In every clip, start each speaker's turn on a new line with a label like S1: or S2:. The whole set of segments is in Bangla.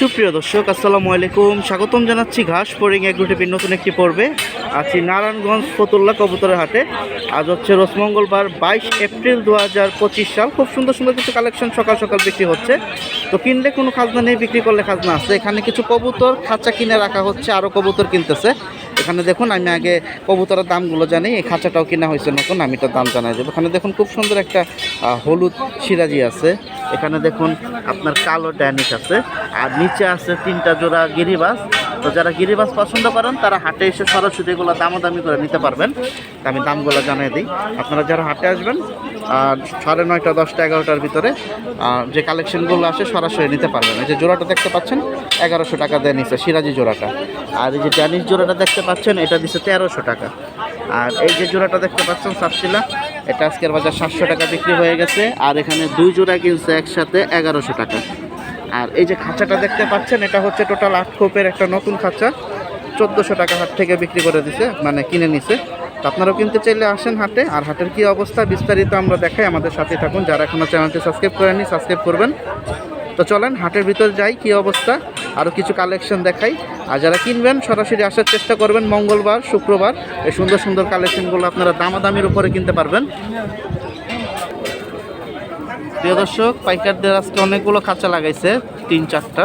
S1: সুপ্রিয় দর্শক, আসসালামু আলাইকুম। স্বাগতম জানাচ্ছি ঘাস পোরিং এগ্রোটিপির নতুন একটি পর্বে। আছি নারায়ণগঞ্জ ফতুল্লা কবুতরের হাটে। আজ হচ্ছে রোজ মঙ্গলবার, বাইশ এপ্রিল দু সাল। খুব সুন্দর সুন্দর কিছু কালেকশন সকাল সকাল বিক্রি হচ্ছে। তো কিনলে কোনো খাজনা নেই, বিক্রি করলে খাজনা আছে। এখানে কিছু কবুতর খাঁচা কিনে রাখা হচ্ছে আরও কবুতর কিনতেছে। এখানে দেখুন, আমি আগে কবুতরের দামগুলো জানি, এই খাঁচাটাও কিনা হয়েছে নতুন, আমি তার দাম জানাই দেবো। এখানে দেখুন, খুব সুন্দর একটা হলুদ সিরাজি আছে। এখানে দেখুন, আপনার কালো ড্যানিশ আছে। আর নিচে আছে তিনটা জোড়া গিরিবাস। তো যারা গিরিবাস পছন্দ করেন, তারা হাটে এসে সরাসরি এগুলো দামাদামি করে নিতে পারবেন। আমি দামগুলো জানিয়ে দিই। আপনারা যারা হাটে আসবেন আর সাড়ে নয়টা, দশটা, এগারোটার ভিতরে যে কালেকশনগুলো আসে, সরাসরি নিতে পারবেন। এই যে জোড়াটা দেখতে পাচ্ছেন, এগারোশো টাকা দেয় নিচ্ছে সিরাজি জোড়াটা। আর এই যে ড্যানিশ জোড়াটা দেখতে পাচ্ছেন, এটা দিচ্ছে তেরোশো টাকা। আর এই যে জোড়াটা দেখতে পাচ্ছেন, সাতশিলা, এটা আজকের বাজার সাতশো টাকা বিক্রি হয়ে গেছে। আর এখানে দুই জোড়া কিনছে একসাথে এগারোশো টাকা। আর এই যে খাঁচাটা দেখতে পাচ্ছেন, এটা হচ্ছে টোটাল আট খোপের একটা নতুন খাঁচা। চোদ্দোশো টাকা হাট থেকে বিক্রি করে দিছে মানে কিনে নিছে। তো আপনারাও কিনতে চাইলে আসেন হাটে। আর হাটের কি অবস্থা বিস্তারিত আমরা দেখাই, আমাদের সাথে থাকুন। যারা এখনও চ্যানেলটি সাবস্ক্রাইব করেনি সাবস্ক্রাইব করবেন। তো চলেন, হাটের ভিতর যাই, কি অবস্থা? আরও কিছু কালেকশন দেখাই। আর যারা কিনবেন, সরাসরি আসার চেষ্টা করবেন মঙ্গলবার, শুক্রবার। এই সুন্দর সুন্দর কালেকশনগুলো আপনারা দামাদামির উপরে কিনতে পারবেন। প্রিয় দর্শক, পাইকারদের আজকে অনেকগুলো খাঁচা লাগাইছে, তিন চারটা।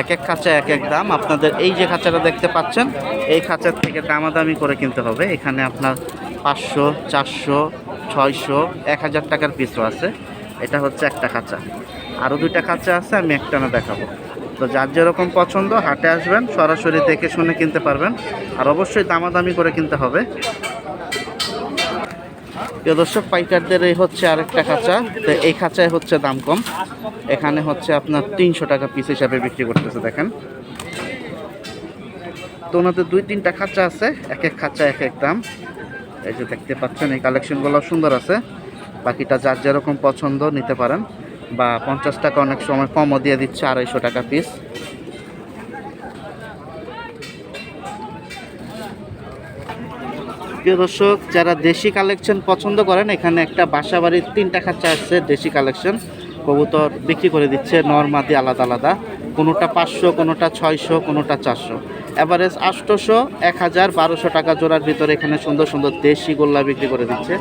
S1: এক এক খাঁচা, এক এক দাম। আপনাদের এই যে খাঁচাটা দেখতে পাচ্ছেন, এই খাঁচার থেকে দামাদামি করে কিনতে হবে। এখানে আপনার পাঁচশো, চারশো, ছয়শো, এক হাজার টাকার পিসও আছে। এটা হচ্ছে একটা খাঁচা। আরও দুইটা খাঁচা আছে, আমি একটা না দেখাবো। তো যার যেরকম পছন্দ, হাটে আসবেন, সরাসরি দেখে শুনে কিনতে পারবেন। আর অবশ্যই দামাদামি করে কিনতে হবে। দর্শক, পাইকারদের এই হচ্ছে আরেকটা খাঁচা। তো এই খাঁচায় হচ্ছে দাম কম। এখানে হচ্ছে আপনার তিনশো টাকা পিস হিসাবে বিক্রি করতেছে, দেখেন। তো ওনাদের দুই তিনটা খাঁচা আছে, এক এক খাঁচা, এক এক দাম। এই যে দেখতে পাচ্ছেন, এই কালেকশনগুলো সুন্দর আছে। বাকিটা যার যেরকম পছন্দ নিতে পারেন। বা পঞ্চাশ টাকা অনেক সময় কমও দিয়ে দিচ্ছে আড়াইশো টাকা পিস প্রিয় দর্শক, যারা দেশি কালেকশন পছন্দ করেন, এখানে একটা বাসা বাড়ির তিনটা খাঁচা আসছে দেশি কালেকশন। কবুতর বিক্রি করে দিচ্ছে নর্মাদি আলাদা আলাদা। কোনোটা পাঁচশো, কোনোটা ছয়শো, কোনোটা চারশো। অ্যাভারেজ আটশোশো, এক হাজার বারোশো টাকা জোড়ার ভিতরে এখানে সুন্দর সুন্দর দেশি গোল্লা বিক্রি করে দিচ্ছে।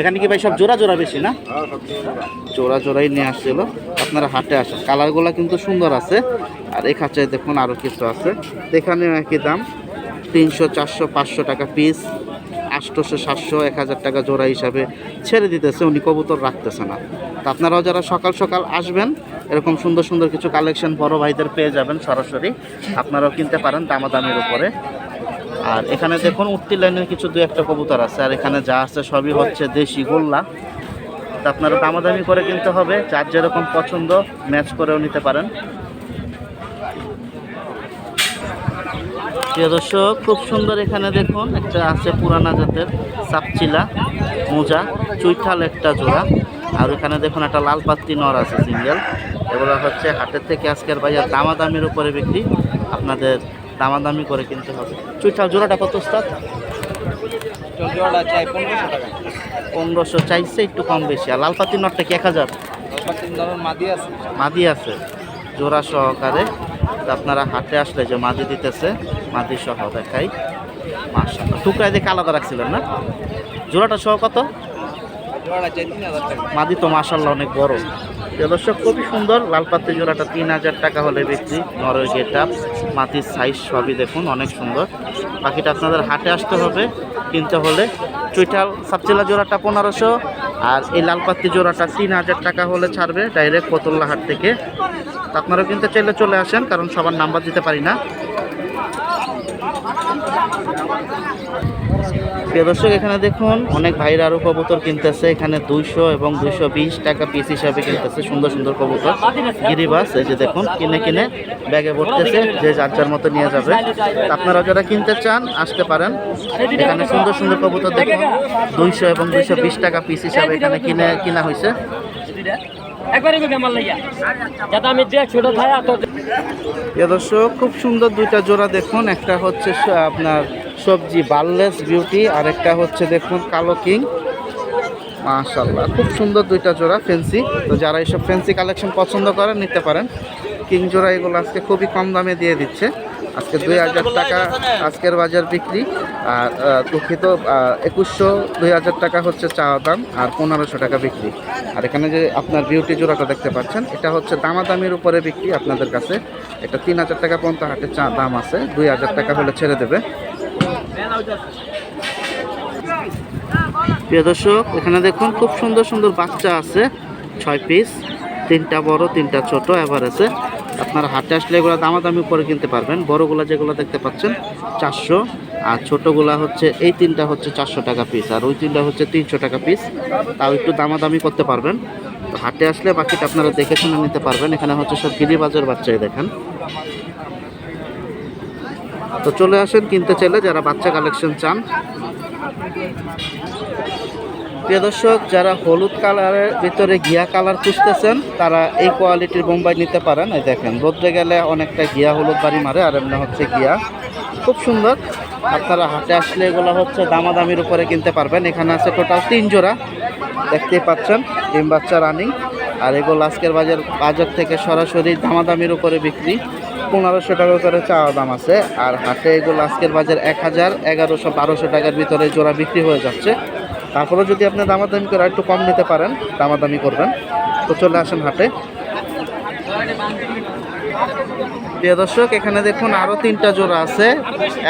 S1: এখানে কি ভাই সব জোড়া জোড়া বেশি না? জোড়া জোড়াই নিয়ে আসছিল, আপনারা হাটে আসেন। কালারগুলো কিন্তু সুন্দর আছে। আর এই খাঁচায় দেখুন আরও কিছু আছে। এখানেও একই দাম, তিনশো, চারশো, পাঁচশো টাকা পিস আটশোশো সাতশো, এক হাজার টাকা জোড়া হিসাবে ছেড়ে দিতেছে, উনি কবুতর রাখতেছে না। তা আপনারাও যারা সকাল সকাল আসবেন, এরকম সুন্দর সুন্দর কিছু কালেকশন বড় ভাইদের পেয়ে যাবেন সরাসরি, আপনারাও কিনতে পারেন দামাদামের উপরে। আর এখানে দেখুন উত্তি লাইনের কিছু দু একটা কবুতর আছে, আর এখানে যা আছে সবই হচ্ছে দেশি গোল্লা। তা আপনারা দামাদামি করে কিনতে হবে, যার যেরকম পছন্দ ম্যাচ করেও নিতে পারেন। প্রিয় দর্শক খুব সুন্দর এখানে দেখুন একটা আছে পুরানা জাতের সাপচিলা মোজা চুইঠাল একটা জোড়া। আর এখানে দেখুন একটা লাল পাত্তি নর আছে সিঙ্গেল। এগুলো হচ্ছে হাটের থেকে আজকের বাজার দামাদামির উপরে বিক্রি। আপনাদের দামাদামি করে কিনতে হবে। চুইঠাল জোড়াটা কত স্টার
S2: পনেরোশো
S1: চাইছে একটু কম বেশি। আর লাল নরটা কি এক হাজার?
S2: মাদি আছে।
S1: মাদি আছে। জোড়া সহকারে আপনারা হাটে আসলে যে মাদি দিতেছে মাদি সহ দেখাই। মাশাআল্লাহ। টুকরায় দেখে আলাদা রাখছিলেন না? জোড়াটা সহ কত? মাদি তো মাশাল্লাহ অনেক বড়। দর্শক, খুবই সুন্দর। লাল পাত্তি জোড়াটা তিন হাজার টাকা হলে বিক্রি। নরওয়ে গেট আপ। মাটির সাইজ সবই দেখুন, অনেক সুন্দর। বাকিটা আপনাদের হাটে আসতে হবে, কিনতে হলে। চুইঠাল সাবজেলা জোড়াটা পনেরোশো আর এই লালপাত্রি জোড়াটা তিন হাজার টাকা হলে ছাড়বে ডাইরেক্ট পতল্লা হাট থেকে। আপনারাও কিন্তু চাইলে চলে আসেন, কারণ সবার নাম্বার দিতে পারি না। প্রিয় দর্শক এখানে দেখুন অনেক ভাইরা আরও কবুতর কিনতেছে। এখানে দুইশো এবং দুইশো বিশ টাকা পিস হিসাবে কিনতেছে। সুন্দর সুন্দর কবুতর। গিরিবাস এই যে দেখুন কিনে কিনে ব্যাগে ভরতেছে যে যার যার মতো নিয়ে যাবে। আপনারা যারা কিনতে চান আসতে পারেন। এখানে সুন্দর সুন্দর কবুতর দেখুন দুইশো এবং দুইশো বিশ টাকা পিস হিসাবে এখানে কিনে কিনা হয়েছে। দর্শক খুব সুন্দর দুইটা জোড়া দেখুন। একটা হচ্ছে আপনার সবজি, বার্লেস, বিউটি আর একটা হচ্ছে দেখুন কালো কিং। মাশাল্লাহ খুব সুন্দর দুইটা জোড়া ফেন্সি তো যারা এইসব ফেন্সি কালেকশন পছন্দ করেন, নিতে পারেন। কিং জোড়া এগুলো আজকে খুবই কম দামে দিয়ে দিচ্ছে। আজকে দুই হাজার টাকা আজকের বাজার বিক্রি। আর দুঃখিত একুশশো দুই হাজার টাকা হচ্ছে চাওয়া দাম আর পনেরোশো টাকা বিক্রি। আর এখানে যে আপনার বিউটি জোড়াটা দেখতে পাচ্ছেন, এটা হচ্ছে দামাদামির উপরে বিক্রি আপনাদের কাছে। এটা তিন হাজার টাকা পর্যন্ত হাটে চা দাম আছে, দুই হাজার টাকা হলে ছেড়ে দেবে। প্রিয় দর্শক, এখানে দেখুন খুব সুন্দর সুন্দর বাচ্চা আছে। ছয় পিস তিনটা বড়, তিনটা ছোট এভারেজে আপনারা হাটে আসলে এগুলো দামাদামি করে কিনতে পারবেন। বড়গুলো যেগুলো দেখতে পাচ্ছেন, চারশো। আর ছোটোগুলা হচ্ছে, এই তিনটা হচ্ছে চারশো টাকা পিস আর ওই তিনটা হচ্ছে তিনশো টাকা পিস তাও একটু দামাদামি করতে পারবেন। হাটে আসলে বাকিটা আপনারা দেখে শুনে নিতে পারবেন। এখানে হচ্ছে সব গিরিবাজের বাচ্চাই দেখেন। তো চলে আসেন কিনতে চাইলে যারা বাচ্চা কালেকশন চান। প্রিয় দর্শক, যারা হলুদ কালারের ভিতরে গিয়া কালার খুঁজতেছেন, তারা এই কোয়ালিটির বোম্বাই নিতে পারেন। এই দেখেন, রোদ্রে গেলে অনেকটা গিয়া হলুদ বাড়ি মারে আর এমনি হচ্ছে গিয়া খুব সুন্দর। আপনারা হাটে আসলে এগুলো হচ্ছে দামাদামির উপরে কিনতে পারবেন। এখানে আছে টোটাল তিন জোড়া। দেখতেই পাচ্ছেন, ডিম বাচ্চা রানিং আর এগুলো আজকের বাজার বাজার থেকে সরাসরি দামাদামির উপরে বিক্রি। পনেরোশো টাকা করে চাওয়া দাম আছে। আর হাটে এগুলো আজকের বাজার এক হাজার, এগারোশো, বারোশো টাকার ভিতরে জোড়া বিক্রি হয়ে যাচ্ছে। তারপরে যদি আপনি দামাদামি করে একটু কম নিতে পারেন, দামাদামি করবেন। তো চলে আসেন হাটে। প্রিয় দর্শক, এখানে দেখুন আরও তিনটা জোড়া আছে।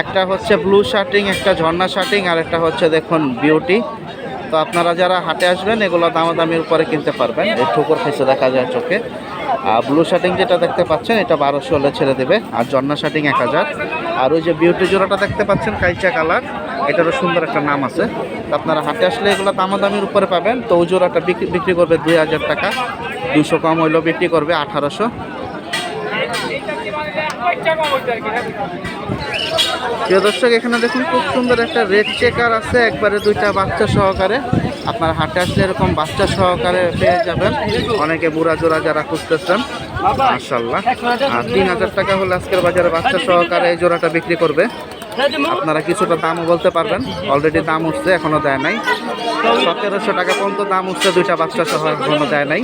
S1: একটা হচ্ছে ব্লু শার্টিং একটা ঝর্ণা শার্টিং আর একটা হচ্ছে দেখুন বিউটি তো আপনারা যারা হাটে আসবেন, এগুলো দামাদামির উপরে কিনতে পারবেন। এই ঠুকুর ফেসে দেখা যায় চোখে। ব্লু শার্টিং যেটা দেখতে পাচ্ছেন, এটা বারোশো হলে ছেড়ে দেবে। আর জন্না শার্টিং এক হাজার। আর ওই যে বিউটি জোড়াটা দেখতে পাচ্ছেন কাইচা কালার এটারও সুন্দর একটা নাম আছে। আপনারা হাটে আসলে এগুলো দামাদামির উপরে পাবেন। তো ওই জোড়াটা বিক্রি বিক্রি করবে দুই হাজার টাকা। দুশো কম হইলেও বিক্রি করবে আঠারোশো। প্রিয় দর্শক, এখানে দেখুন খুব সুন্দর একটা রেড চেকার আছে। একবারে দুইটা বাচ্চা সহকারে। আপনারা হাটে আসলে এরকম বাচ্চা সহকারে পেয়ে যাবেন। অনেকে বুড়া জোড়া যারা খুঁজতেছেন মার্শাল্লাহ আর তিন হাজার টাকা হলে আজকের বাজারে বাচ্চা সহকারে এই জোড়াটা বিক্রি করবে। আপনারা কিছুটা দামও বলতে পারবেন। অলরেডি দাম উঠছে, এখনও দেয় নাই। সতেরোশো টাকা পর্যন্ত দাম উঠছে, দুইটা বাচ্চা সহ এখনও দেয় নাই।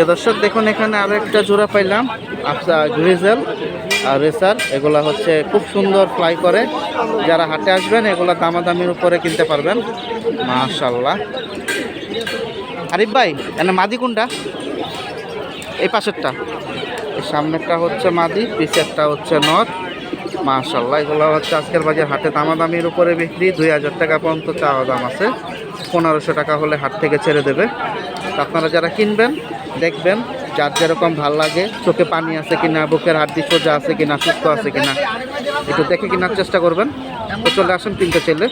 S1: দর্শক, দেখুন, এখানে আরও একটা জোড়া পাইলাম আপনার গ্রিজেল আর রেসার। এগুলা হচ্ছে খুব সুন্দর ফ্লাই করে। যারা হাটে আসবেন, এগুলা দামাদামির উপরে কিনতে পারবেন। মাশাল্লাহ আরিফ ভাই, এনে মাদি কোনটা? এই পাশেরটা। এই সামনেরটা হচ্ছে মাদি, পিছেরটা হচ্ছে নর। মাশাল্লাহ এগুলো হচ্ছে আজকের বাজার হাটে দামাদামির উপরে বিক্রি। দুই হাজার টাকা পর্যন্ত চাওয়া দাম আছে। পনেরোশো টাকা হলে হাট থেকে ছেড়ে দেবে। আপনারা যারা কিনবেন দেখবেন যার যেরকম ভালো লাগে, চোখে পানি আছে কিনা, বুকের হাড্ডি সোজা আছে কিনা, সুস্থ আছে কিনা, একটু দেখে কেনার চেষ্টা করবেন। তো চলে আসুন তিনটে ছেলে।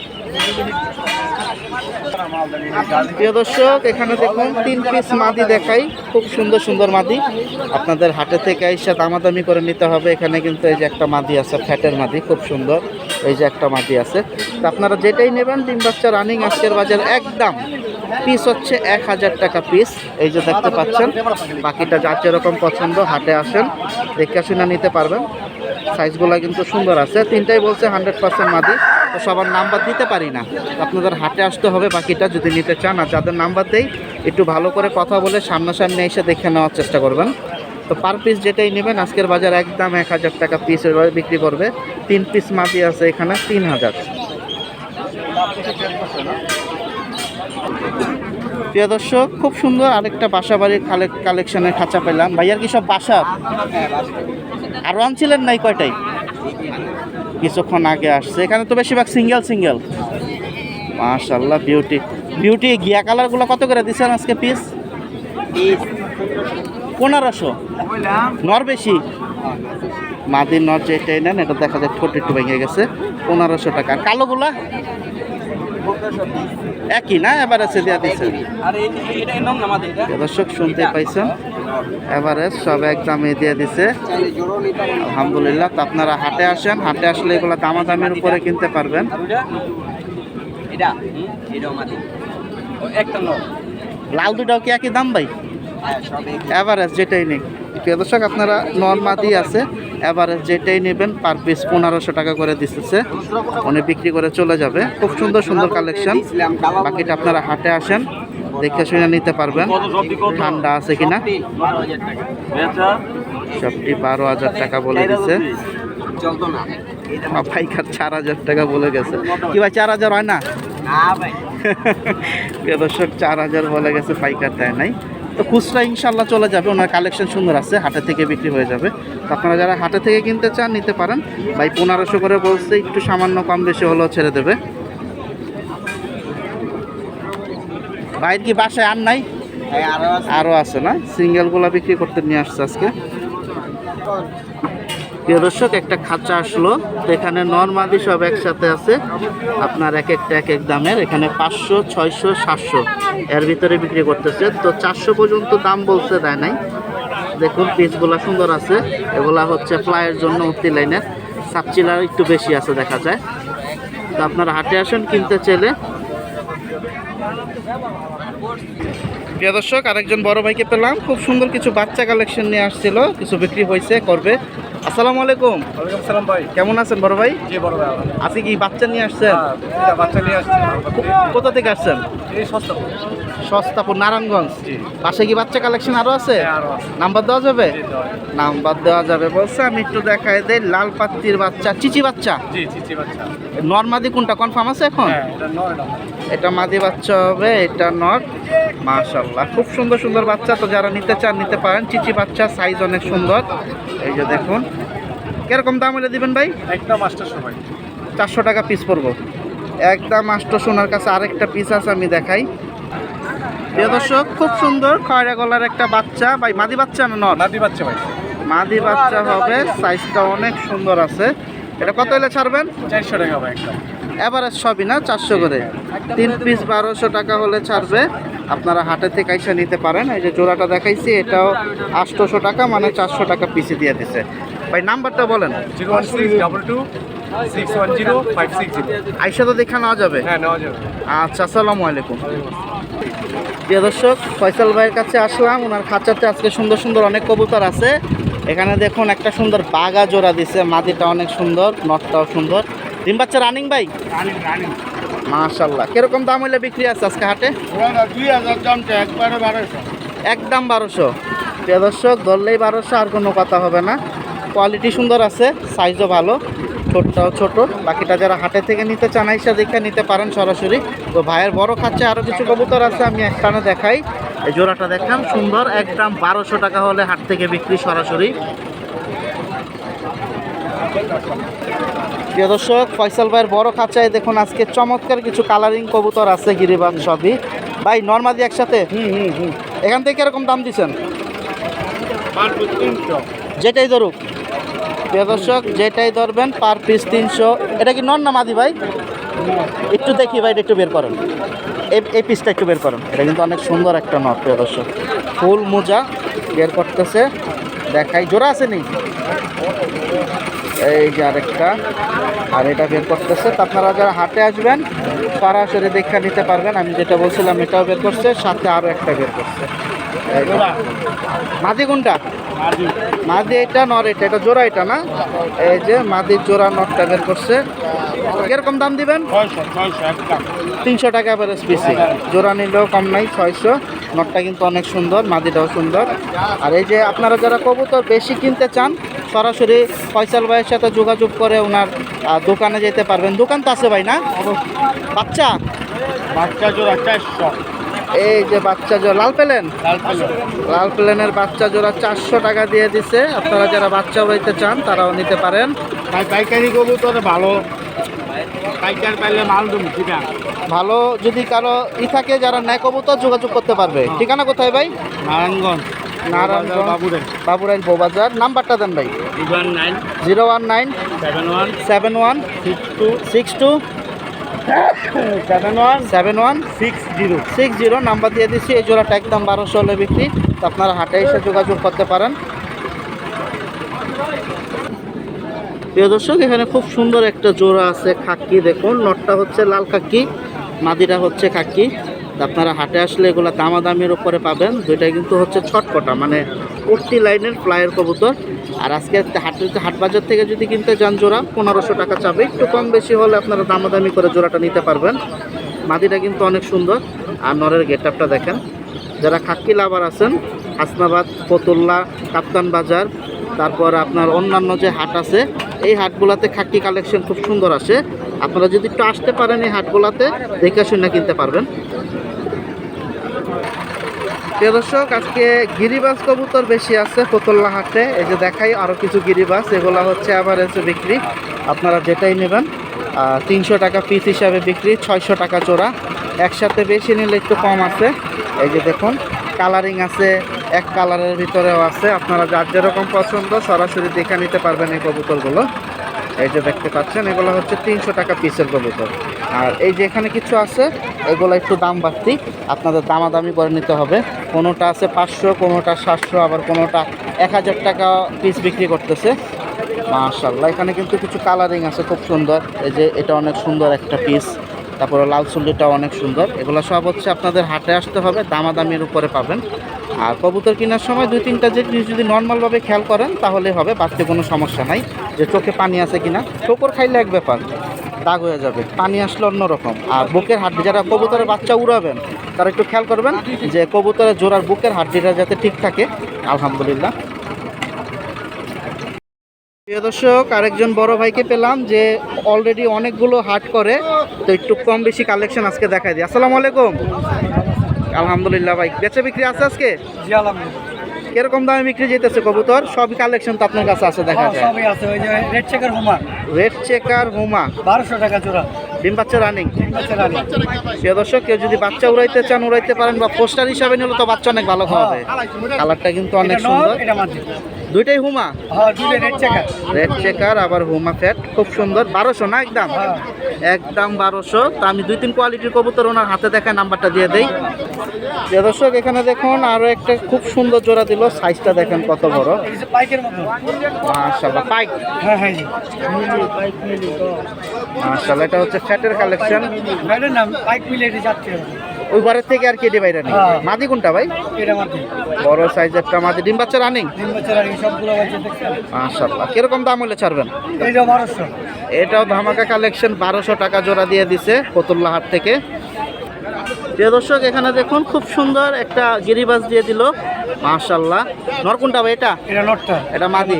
S1: প্রিয় দর্শক, এখানে দেখুন, তিন পিস মাদি দেখাই। খুব সুন্দর সুন্দর মাদি। আপনাদের হাটে থেকে এসে দামাদামি করে নিতে হবে। এখানে কিন্তু এই যে একটা মাদি আছে, ফ্যাটের মাদি, খুব সুন্দর। এই যে একটা মাদি আছে। তো আপনারা যেটাই নেবেন, তিন বাচ্চা রানিং আজকের বাজার একদম পিস হচ্ছে এক হাজার টাকা পিস এই যে দেখতে পাচ্ছেন, বাকিটা যার যেরকম পছন্দ, হাটে আসেন, দেখে শুনে নিতে পারবেন। সাইজগুলো কিন্তু সুন্দর আছে। তিনটাই বলছে হান্ড্রেড পার্সেন্ট মাদি। তো সবার নাম্বার দিতে পারি না। আপনাদের হাটে আসতে হবে বাকিটা যদি নিতে চান। আর যাদের নাম্বার দেই, একটু ভালো করে কথা বলে সামনাসামনি এসে দেখে নেওয়ার চেষ্টা করবেন। তো পার পিস যেটাই নেবেন, আজকের বাজার একদম এক হাজার টাকা পিস এভাবে বিক্রি করবে। তিন পিস মাদি আছে এখানে, তিন হাজার। প্রিয় দর্শক, খুব সুন্দর আরেকটা বাসা বাড়ির কালেকশনের খাঁচা পেলাম। ভাইয়ার কি সব বাসার আরও আনছিলেন নাই কয়টাই? কিছুক্ষণ আগে আসছে। এখানে তো বেশিরভাগ সিঙ্গেল সিঙ্গেল মাশাল্লাহ বিউটি বিউটি গিয়া কালারগুলো কত করে দিচ্ছেন আজকে পিস পনেরোশো। নর বেশি। মাদির নর যেটাই নেন, এটা দেখা যায় ঠোঁট একটু ভেঙে গেছে। পনেরোশো টাকা। কালোগুলা? একই না? আছে দেওয়া দিচ্ছে দর্শক শুনতে পাইছেন? এভারেজ সব একদমে দিয়ে দিছে। আলহামদুলিল্লাহ তো আপনারা হাটে আসেন। হাটে আসলে এগুলো দামা দামের উপরে কিনতে পারবেন। লাল দুটাও কি একই দাম ভাই?
S2: হ্যাঁ।
S1: এভারেজ যেটাই নেই। দর্শক আপনারা নর্মাদি আছে। এভারেজ যেটাই নেবেন পার পিস পনেরোশো টাকা করে দিতেছে। উনি বিক্রি করে চলে যাবে। খুব সুন্দর সুন্দর কালেকশন বাকিটা আপনারা হাটে আসেন দেখে শুনে নিতে পারবেন। ঠান্ডা আছে কিনা? সবটি বারো হাজার টাকা বলে দিছে। পাইকার চার হাজার টাকা বলে গেছে। কি ভাই চার হাজার হয় না?
S2: না
S1: দর্শক চার হাজার বলে গেছে পাইকার দেয় নাই। তো খুচরা ইনশাল্লাহ চলে যাবে। ওনার কালেকশন সুন্দর আছে হাটে থেকে বিক্রি হয়ে যাবে। তো আপনারা যারা হাটে থেকে কিনতে চান নিতে পারেন। ভাই পনেরোশো করে বলছে একটু সামান্য কম বেশি হলেও ছেড়ে দেবে। ভাইয়ের কি বাসায় আর নাই?
S2: আরও আছে।
S1: আরও আছে না? সিঙ্গেলগুলো বিক্রি করতে নিয়ে আসছে আজকে। প্রিয় দর্শক, একটা খাঁচা আসলো। তো এখানে নর্মাদি সব একসাথে আছে। আপনার এক একটা এক এক দামের। এখানে পাঁচশো, ছয়শো, সাতশো এর ভিতরে বিক্রি করতেছে। তো চারশো পর্যন্ত দাম বলছে, দেয় নাই। দেখুন পিসগুলো সুন্দর আছে। এগুলা হচ্ছে ফ্লাইয়ের জন্য উত্তি লাইনের। সাবচিলার একটু বেশি আছে, দেখা যায়। তো আপনারা হাটে আসেন, কিনতে চাইলে। প্রিয় দর্শক আরেকজন বড় ভাইকে পেলাম। খুব সুন্দর কিছু বাচ্চা কালেকশন নিয়ে আসছিল কিছু বিক্রি হয়েছে করবে। আসসালামু আলাইকুম।
S3: আসসালাম সালাম ভাই।
S1: কেমন আছেন বড় ভাই?
S3: জি বড় ভাই
S1: আজকে কি বাচ্চা নিয়ে আসছেন?
S3: হ্যাঁ বাচ্চা নিয়ে আসছেন
S1: কোথা থেকে আসছেন?
S3: এই সস্তা।
S1: সস্তাপুর নারায়ণগঞ্জ। পাশে কি বাচ্চা কালেকশন আরও আছে?
S3: হ্যাঁ,
S1: নাম্বার দেওয়া যাবে। নাম্বার দেওয়া যাবে বলছে আমি একটু দেখাই দেই লাল পাত্তির বাচ্চা চিচি বাচ্চা?
S3: বাচ্চা।
S1: নর্মাদি কোনটা? কনফার্ম আছে এখন?
S3: হ্যাঁ এটা
S1: মাদি বাচ্চা হবে এটা নট মাশাল্লাহ খুব সুন্দর সুন্দর বাচ্চা। তো যারা নিতে চান নিতে পারেন। চিচি বাচ্চা সাইজ অনেক সুন্দর। এই যে দেখুন কীরকম দাম হলে দিবেন ভাই?
S3: সবাই
S1: চারশো টাকা পিস পড়ব। একদম আষ্ট সোনার কাছে আরেকটা পিস আছে আমি দেখাই। প্রিয় দর্শক খুব সুন্দর খয়রা গলার একটা বাচ্চা। ভাই মাদি বাচ্চা না নট
S3: নাতি বাচ্চা ভাই।
S1: মাদি বাচ্চা হবে সাইজটা অনেক সুন্দর আছে। এটা কত হলে ছাড়বেন?
S3: চারশো টাকা ভাই একটা
S1: এভারেজ সবই না? চারশো করে। তিন পিস বারোশো টাকা হলে ছাড়বে। আপনারা হাটে থেকে এসে নিতে পারেন। এই যে জোড়াটা দেখাইছি এটাও আটশোশো টাকা মানে চারশো টাকা পিসি দিয়ে দিছে। ভাই নাম্বারটা বলেন।
S3: Zero one six double two six one zero five six zero.
S1: আইসা তো দেখা নেওয়া যাবে।
S3: হ্যাঁ নেওয়া যাবে।
S1: আচ্ছা আসসালামু আলাইকুম। প্রিয় দর্শক ফয়সাল ভাইয়ের কাছে আসলাম। ওনার খাঁচাতে আজকে সুন্দর সুন্দর অনেক কবুতর আছে। এখানে দেখুন একটা সুন্দর বাগা জোড়া দিছে। মাদিটা অনেক সুন্দর নটটাও সুন্দর। ডিম বাচ্চা রানিং ভাই? মাশাল্লাহ কীরকম দাম হইলে বিক্রি আছে আজকে হাটে?
S3: দুই হাজার দামটা একবারে বারোশো।
S1: একদম বারোশো। প্রিয় দর্শক ধরলেই বারোশো আর কোনো কথা হবে না। কোয়ালিটি সুন্দর আছে সাইজও ভালো। ছোটটাও ছোট বাকিটা যারা হাটে থেকে নিতে চান আইসা দেখে নিতে পারেন সরাসরি। তো ভাইয়ের বড় খাচ্ছে আরও কিছু কবুতর আছে আমি একটানে দেখাই। এই জোড়াটা দেখাম সুন্দর এক একদম বারোশো টাকা হলে হাট থেকে বিক্রি সরাসরি। প্রিয় দর্শক ফয়সাল ভাইয়ের বড় খাঁচায় দেখুন আজকে চমৎকার কিছু কালারিং কবুতর আছে গিরিবাদ সবই। ভাই নর্মাদি একসাথে? এখান থেকে এরকম দাম দিচ্ছেন যেটাই ধরুক। দর্শক, যেটাই ধরবেন পার পিস তিনশো। এটা কি নন না মাদি ভাই? একটু দেখি ভাই, এটা একটু বের করেন। এই পিসটা একটু বের করেন। এটা কিন্তু অনেক সুন্দর একটা নট প্রিয় দর্শক। ফুল মোজা বের করতেছে। দেখাই, জোড়া আছে নি? এই যে আরেকটা। আর এটা বের করতেছে। আপনারা যারা হাটে আসবেন, সরাসরি দেখা নিতে পারবেন। আমি যেটা বলছিলাম, এটাও বের করছে, সাথে আরও একটা বের করছে। মাদি কোনটা? মাদি। এটা নর এটা এটা জোড়া এটা না? এই যে মাদির জোড়া নটটা বের করছে। কীরকম দাম দিবেন? তিনশো টাকা অ্যাভারেজ পিসি জোড়া নিলেও কম নাই ছয়শো। নটটা কিন্তু অনেক সুন্দর মাদিটাও সুন্দর। আর এই যে আপনারা যারা কবুতর বেশি কিনতে চান সরাসরি ফয়সাল ভাইয়ের সাথে যোগাযোগ করে ওনার দোকানে যেতে পারবেন। দোকান তো আছে ভাই না? বাচ্চা?
S3: বাচ্চা জোড়া চারশো।
S1: এই যে বাচ্চা জোড়া লাল পেলেন?
S3: লাল পেল
S1: লাল প্লেনের বাচ্চা জোড়া চারশো টাকা দিয়ে দিছে। আপনারা যারা বাচ্চা উড়াইতে চান তারাও নিতে পারেন।
S3: পাইকারি ভালো। পাইলে মাল তুমি
S1: ভালো যদি কারও ই থাকে যারা নেয় কবুতর যোগাযোগ করতে পারবে। ঠিকানা কোথায় ভাই?
S3: নারায়ণগঞ্জ।
S1: নারায়ণগঞ্জ
S3: বাবুরের
S1: বাবুরাইল বৌবাজার। নাম্বারটা দেন ভাই।
S3: One nine
S1: zero one nine
S3: seven one
S1: seven one
S3: six two
S1: six two
S3: seven one
S1: seven one
S3: six zero
S1: six zero number দিয়ে দিচ্ছি এই জোড়াটা একদম বারোশো হলে বিক্রি। তো আপনারা হাটে এসে যোগাযোগ করতে পারেন। প্রিয় দর্শক এখানে খুব সুন্দর একটা জোড়া আছে খাক্কি দেখুন নটটা হচ্ছে লাল খাক্কি মাদিটা হচ্ছে খাক্কি তো আপনারা হাটে আসলে এগুলো দামাদামির উপরে পাবেন দুইটাই কিন্তু হচ্ছে ছটপটা মানে উঠতি লাইনের ফ্লাইয়ের কবুতর। আর আজকে হাটে হাট বাজার থেকে যদি কিনতে যান জোড়া, পনেরোশো টাকা চাবে। একটু কম বেশি হলে আপনারা দামাদামি করে জোড়াটা নিতে পারবেন। মাদিটা কিন্তু অনেক সুন্দর। আর নরের গেট আপটা দেখেন। যারা খাক্কি লাভার আছেন, হাসনাবাদ, ফতুল্লা, কাপ্তান বাজার, তারপর আপনার অন্যান্য যে হাট আছে, এই হাটগুলাতে খাক্কি কালেকশন খুব সুন্দর আসে। আপনারা যদি একটু আসতে পারেন এই হাটগুলাতে, দেখে শুনে কিনতে পারবেন। দর্শক, আজকে গিরিবাস কবুতর বেশি আছে ফতুল্লা হাটে। এই যে দেখাই আরও কিছু গিরিবাস, এগুলো হচ্ছে এসে বিক্রি। আপনারা যেটাই নেবেন তিনশো টাকা পিস হিসাবে বিক্রি, ছয়শো টাকা চোরা। একসাথে বেশি নিলে একটু কম আছে। এই যে দেখুন কালারিং আছে, এক কালারের ভিতরেও আছে। আপনারা যার যেরকম পছন্দ, সরাসরি দেখে নিতে পারবেন এই কবুতরগুলো। এই যে দেখতে পাচ্ছেন, এগুলো হচ্ছে তিনশো টাকা পিসের কবুতর। আর এই যে এখানে কিছু আছে, এগুলো একটু দাম বাড়তি, আপনাদের দামাদামি করে নিতে হবে। কোনোটা আছে পাঁচশো, কোনোটা সাতশো, আবার কোনোটা এক হাজার টাকা পিস বিক্রি করতেছে। মাশাল্লাহ এখানে কিন্তু কিছু কালারিং আছে, খুব সুন্দর। এই যে এটা অনেক সুন্দর একটা পিস তারপরে লাল চুল্লিটাও অনেক সুন্দর। এগুলো সব হচ্ছে আপনাদের হাটে আসতে হবে, দামাদামির উপরে পাবেন। আর কবুতর কেনার সময় দুই তিনটা যে জিনিস যদি নর্মালভাবে খেয়াল করেন, তাহলে হবে, বাড়তে কোনো সমস্যা নাই। যে চোখে পানি আছে কিনা ঠোকর খাইলে এক ব্যাপার। দাগ হয়ে যাবে, পানি আসলে অন্যরকম। আর বুকের হাড্ডি, যারা কবুতরের বাচ্চা উড়াবেন, তারা একটু খেয়াল করবেন যে কবুতরের জোড়ার বুকের হাড্ডিটা যাতে ঠিক থাকে। আলহামদুলিল্লাহ। প্রিয় দর্শক, আরেকজন বড় ভাইকে পেলাম যে অলরেডি অনেকগুলো হাট করে, তো একটু কম বেশি কালেকশন আজকে দেখাই দিই। আসসালামু আলাইকুম। আলহামদুলিল্লাহ ভাই, বেচা বিক্রি আছে আজকে?
S4: জি, আলহামদুলিল্লাহ।
S1: কীরকম দামে বিক্রি যেতেছে কবুতর? সবই কালেকশন তো আপনার কাছে আছে দেখা যায়।
S4: সবই আছে ওই যে রেড চেকার হুমা
S1: রেড চেকার হুমা
S4: 1200 টাকা জোড়া।
S1: ডিম বাচ্চা রানিং
S4: রানি
S1: প্রিয় দর্শক কেউ যদি বাচ্চা উড়াইতে চান উড়াইতে পারেন বা পোস্টার হিসাবে নিলে তো বাচ্চা অনেক ভালো হবে কালারটা কিন্তু অনেক সুন্দর। দুইটাই হুমা?
S4: হ্যাঁ রেড চেকার
S1: রেড চেকার আবার হুমা ফ্যাট খুব সুন্দর। বারোশো না একদম?
S4: হ্যাঁ।
S1: একদম বারোশো। তা আমি দুই তিন কোয়ালিটির কবুতর ওনার হাতে দেখা নাম্বারটা দিয়ে দেই। দর্শক এখানে দেখুন আরও একটা খুব সুন্দর জোড়া দিল। সাইজটা দেখেন কত বড়। মাশাল্লাহ পাইক।
S4: হ্যাঁ হ্যাঁ
S1: মাশাল্লাহ এটা হচ্ছে ফ্যাটের কালেকশন
S4: নাম পাইক মিলে যাচ্ছে
S1: ওই ঘরের থেকে আর কেটে বাইরে নেই।
S4: হ্যাঁ।
S1: মাদি কোনটা ভাই? বড় সাইজেরটা মাদি। ডিম বাচ্চা রানিং মাশাল্লাহ কীরকম দাম হলে ছাড়বেন? এটাও ধামাকা কালেকশন বারোশো টাকা জোড়া দিয়ে দিছে ফতুল্লা হাট থেকে। প্রিয় দর্শক এখানে দেখুন খুব সুন্দর একটা গিরিবাস দিয়ে দিল। মাশাল্লাহ নরকুনটা ভাই এটা?
S4: এটা নটটা
S1: এটা মাদি।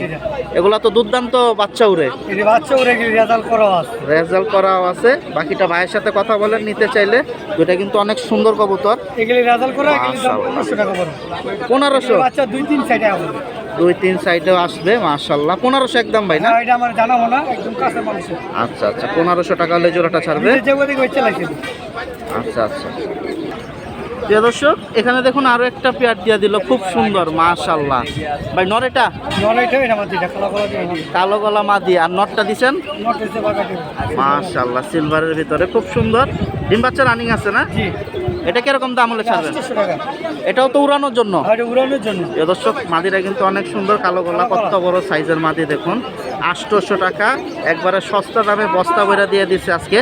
S1: এগুলা তো দুর্দান্ত বাচ্চা উড়ে।
S4: বাচ্চা উড়ে রেজাল্ট করা আছে।
S1: রেজাল্ট করাও আছে। বাকিটা ভাইয়ের সাথে কথা বলেন নিতে চাইলে দুটা কিন্তু অনেক সুন্দর কবুতর।
S4: এগুলি রেজাল্ট করা। পনেরোশো টাকা
S1: পনেরোশো?
S4: বাচ্চা দুই তিন সাইডে
S1: দুই তিন সাইডেও আসবে মাশাল্লাহ পনেরোশো একদম ভাই না?
S4: এটা আমার জানাব না একদম কাছে মানুষের
S1: আচ্ছা আচ্ছা। পনেরোশো টাকা হলে জোড়াটা ছাড়বে? আচ্ছা আচ্ছা। প্রিয় দর্শক এখানে দেখুন আরও একটা পেয়ার দিয়ে দিল খুব সুন্দর মাশাল্লাহ ভাই নরেটা
S4: কালা
S1: গলা মাদি আর নটটা দিছেন? মাশাল্লাহ সিলভারের ভিতরে খুব সুন্দর। ডিম বাচ্চা রানিং আছে না?
S4: জি।
S1: এটা কীরকম দাম হলে ছাড়বেন? এটাও তো উড়ানোর জন্য?
S4: উড়ানোর জন্য।
S1: প্রিয় দর্শক মাদিরা কিন্তু অনেক সুন্দর কালো গলা কত বড় সাইজের মাদি দেখুন। আটশোশো টাকা একবারে সস্তা দামে বস্তা বইরা দিয়ে দিচ্ছে আজকে।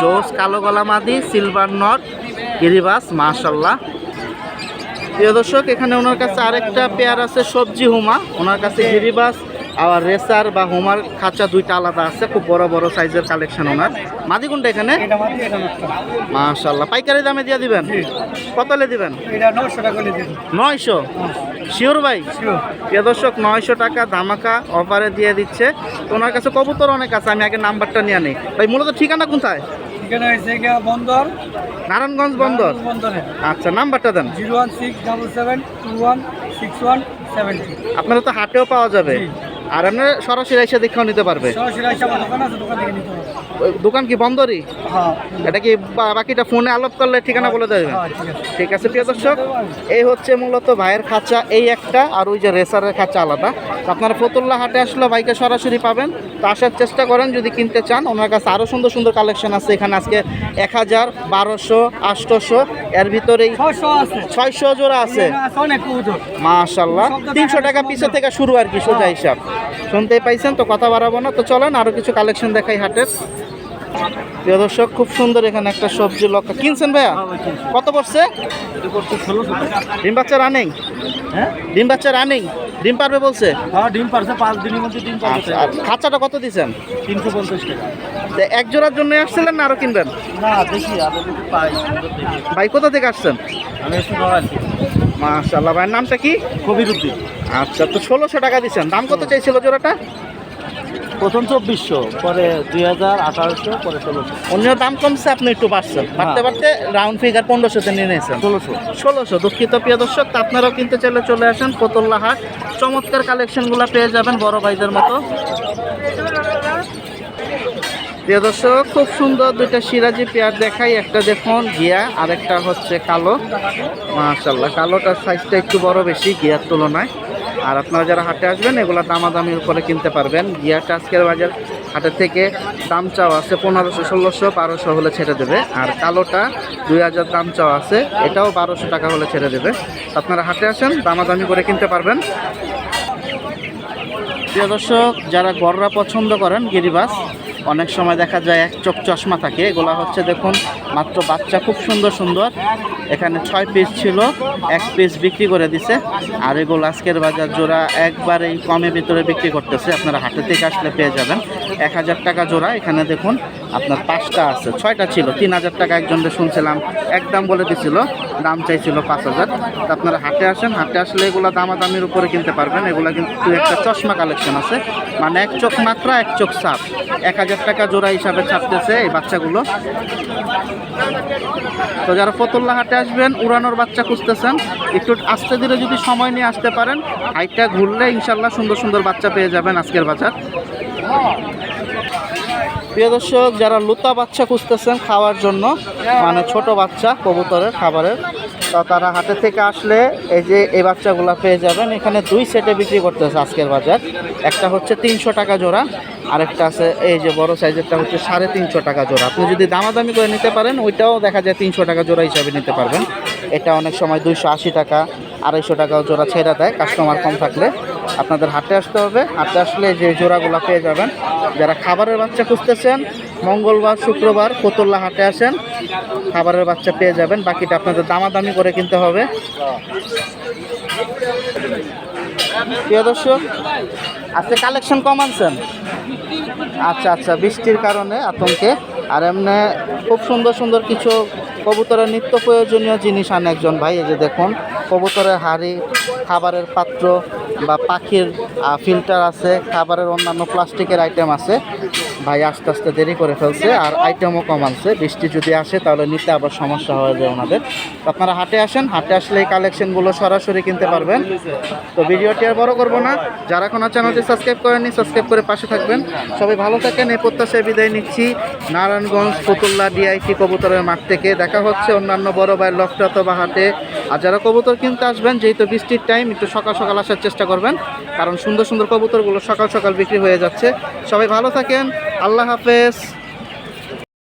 S1: জোস কালো গলা মাদি সিলভার নট গিরিবাস মাশাল্লাহ প্রিয় দর্শক এখানে ওনার কাছে আরেকটা পেয়ার আছে সবজি হুমা। ওনার কাছে গিরিবাস আর রেসার বা হুমার খাঁচা দুইটা আলাদা আছে খুব বড় বড় সাইজের কালেকশন ওনার। মাদি কোনটা এখানে? মাশাল্লাহ পাইকারি দামে দিয়ে দিবেন?
S4: জি।
S1: কত হলে দিবেন? নয়শো শিওর ভাই? প্রিয় দর্শক নয়শো টাকা ধামাকা অফারে দিয়ে দিচ্ছে। ওনার কাছে কবুতর অনেক আছে আমি আগে নাম্বারটা নিয়ে নিই ভাই মূলত ঠিকানা কোথায়?
S4: হয়েছে গিয়া বন্দর।
S1: নারায়ণগঞ্জ বন্দর?
S4: বন্দরে।
S1: আচ্ছা নাম্বারটা দেন।
S4: Zero one six double seven two one six one seven
S1: আপনারা তো হাটেও পাওয়া যাবে। আর আপনার সরাসরি এসে দেখেও নিতে পারবে।
S4: দোকান
S1: কি বন্দরই?
S4: হ্যাঁ।
S1: এটা কি বাকিটা ফোনে আলাপ করলে ঠিকানা বলে দেবেন
S4: হ্যাঁ ঠিক আছে।
S1: প্রিয় দর্শক এই হচ্ছে মূলত ভাইয়ের খাঁচা এই একটা আর ওই যে রেসারের খাঁচা আলাদা। আপনারা ফতুল্লা হাটে আসলে ভাইকে সরাসরি পাবেন। তো আসার চেষ্টা করেন যদি কিনতে চান ওনার কাছে আরও সুন্দর সুন্দর কালেকশন আছে। এখানে আজকে এক হাজার বারোশো আটশোশো এর
S4: ভিতরে
S1: ছয়শো জোড়া আছে।
S4: কবুতর।
S1: মাশাল্লাহ তিনশো টাকা পিছু থেকে শুরু আর কি সোজা হিসাব। শুনতেই পাইছেন তো কথা বাড়াবো না। তো চলেন আরও কিছু কালেকশন দেখাই হাটের। প্রিয় দর্শক খুব সুন্দর এখানে একটা সবজি লক্কা কিনছেন ভাইয়া? কত পড়ছে? ডিম বাচ্চা রানিং
S3: হ্যাঁ?
S1: ডিম বাচ্চা রানিং ডিম পারবে বলছে?
S3: হ্যাঁ ডিম পারছে পাঁচ দিনের মধ্যে ডিম
S1: আচ্ছা, আর খাঁচাটা কত দিচ্ছেন?
S3: তিনশো পঞ্চাশ টাকা।
S1: তো এক জোড়ার জন্য আসছিলেন না আরও কিনবেন?
S3: না দেখি
S1: ভাই কোথা থেকে আসছেন?
S3: আমি
S1: মাশাল্লাহ ভাইয়ের নামটা কি?
S3: কবিরুদ্দিন
S1: আচ্ছা তো ষোলোশো টাকা দিচ্ছেন। দাম কত চাইছিল জোড়াটা?
S3: প্রথম চব্বিশশো পরে দুই হাজার আঠারোশো পরে ষোলোশো।
S1: অন্য দাম কমছে আপনি একটু বাড়ছেন। বাড়তে বাড়তে রাউন্ড ফিগার পনেরোশোতে নিয়ে নিয়েছেন।
S3: ষোলোশো।
S1: ষোলোশো দুঃখিত প্রিয় দর্শক তা আপনারাও কিনতে চাইলে চলে আসেন। পোতল্লা হাট চমৎকার কালেকশনগুলো পেয়ে যাবেন বড় ভাইদের মতো। প্রিয় দর্শক, খুব সুন্দর দুইটা সিরাজি পেয়ার দেখাই। একটা দেখুন গিয়া আর একটা হচ্ছে কালো। মাশাল্লাহ কালোটার সাইজটা একটু বড় বেশি গিয়ার তুলনায়। আর আপনারা যারা হাটে আসবেন, এগুলো দামাদামির উপরে কিনতে পারবেন। গিয়াটা আজকের বাজার হাটের থেকে দাম চাওয়া আছে পনেরোশো, ষোলোশো, বারোশো হলে ছেড়ে দেবে। আর কালোটা দুই হাজার দাম চাওয়া আছে, এটাও বারোশো টাকা হলে ছেড়ে দেবে। আপনারা হাটে আসেন, দামাদামি করে কিনতে পারবেন। প্রিয় দর্শক, যারা গররা পছন্দ করেন গিরিবাস অনেক সময় দেখা যায় এক চোখ চশমা থাকে। এগুলা হচ্ছে দেখুন, মাত্র বাচ্চা খুব সুন্দর সুন্দর। এখানে ছয় পিস ছিল, এক পিস বিক্রি করে দিছে। আর এগুলো আজকের বাজার জোড়া একবারেই কমে ভিতরে বিক্রি করতেছে। আপনারা হাটে থেকে আসলে পেয়ে যাবেন। এক হাজার টাকা জোড়া। এখানে দেখুন, আপনার পাঁচটা আছে, ছয়টা ছিল, তিন হাজার টাকা একজনকে শুনছিলাম। একদম বলে দিছিল, দাম চাইছিল পাঁচ হাজার। আপনারা হাটে আসেন, হাটে আসলে এগুলো দামাদামির উপরে কিনতে পারবেন। এগুলো কিন্তু একটা চশমা কালেকশন আছে। মানে এক চোখ মাত্রা, এক চোখ সাপ। এক হাজার টাকা জোড়া হিসাবে ছাপতেছে এই বাচ্চাগুলো। তো যারা ফতুল্লা হাটে আসবেন, উড়ানোর বাচ্চা খুঁজতেছেন, একটু আস্তে ধীরে যদি সময় নিয়ে আসতে পারেন, হাইটটা ঘুরলে ইনশাল্লাহ সুন্দর সুন্দর বাচ্চা পেয়ে যাবেন আজকের বাজার। প্রিয় দর্শক, যারা লুতা বাচ্চা খুঁজতেছেন খাওয়ার জন্য মানে ছোট বাচ্চা, কবুতরের খাবারের, তো তারা হাটে থেকে আসলে এই যে এই বাচ্চাগুলো পেয়ে যাবেন। এখানে দুই সেটে বিক্রি করতেছে আজকের বাজার। একটা হচ্ছে তিনশো টাকা জোড়া, আরেকটা আছে এই যে বড় সাইজেরটা হচ্ছে সাড়ে তিনশো টাকা জোড়া। আপনি যদি দামাদামি করে নিতে পারেন, ওইটাও দেখা যায় তিনশো টাকা জোড়া হিসাবে নিতে পারবেন। এটা অনেক সময় দুইশো আশি টাকা আড়াইশো টাকাও জোড়া ছেড়ে দেয় কাস্টমার কম থাকলে আপনাদের হাটে আসতে হবে। হাটে আসলে যে জোড়াগুলো পেয়ে যাবেন, যারা খাবারের বাচ্চা খুঁজতেছেন, মঙ্গলবার, শুক্রবার কোতল্লা হাটে আসেন, খাবারের বাচ্চা পেয়ে যাবেন। বাকিটা আপনাদের দামাদামি করে কিনতে হবে। প্রিয় দর্শক, আজকে কালেকশন কম আনছেন? আচ্ছা আচ্ছা বৃষ্টির কারণে, আতঙ্কে। আর এমনি খুব সুন্দর সুন্দর কিছু কবুতরের নিত্য প্রয়োজনীয় জিনিস আনে একজন ভাই, এই যে দেখুন। কবুতরের হাড়ি খাবারের পাত্র বা পাখির ফিল্টার আছে খাবারের অন্যান্য প্লাস্টিকের আইটেম আছে। ভাই আস্তে আস্তে দেরি করে ফেলছে আর আইটেমও কম আনছে। বৃষ্টি যদি আসে তাহলে নিতে আবার সমস্যা হয়ে যায় ওনাদের। আপনারা হাটে আসেন, হাটে আসলে এই কালেকশনগুলো সরাসরি কিনতে পারবেন। তো ভিডিওটি আর বড় করব না। যারা কোনো চ্যানেলটি সাবস্ক্রাইব করেনি সাবস্ক্রাইব করে পাশে থাকবেন। সবাই ভালো থাকেন, এই প্রত্যাশায় বিদায় নিচ্ছি। নারায়ণগঞ্জ ফতুল্লা ডিআইটি কবুতরের মাঠ থেকে দেখা হচ্ছে অন্যান্য বড় ভাইয়ের লফটে বা হাটে। আর যারা কবুতর কিনতে আসবেন, যেহেতু বৃষ্টির টাইম একটু সকাল সকাল আসার চেষ্টা করবেন। কারণ সুন্দর সুন্দর কবুতরগুলো সকাল সকাল বিক্রি হয়ে যাচ্ছে। সবাই ভালো থাকেন। আল্লাহ হাফেজ।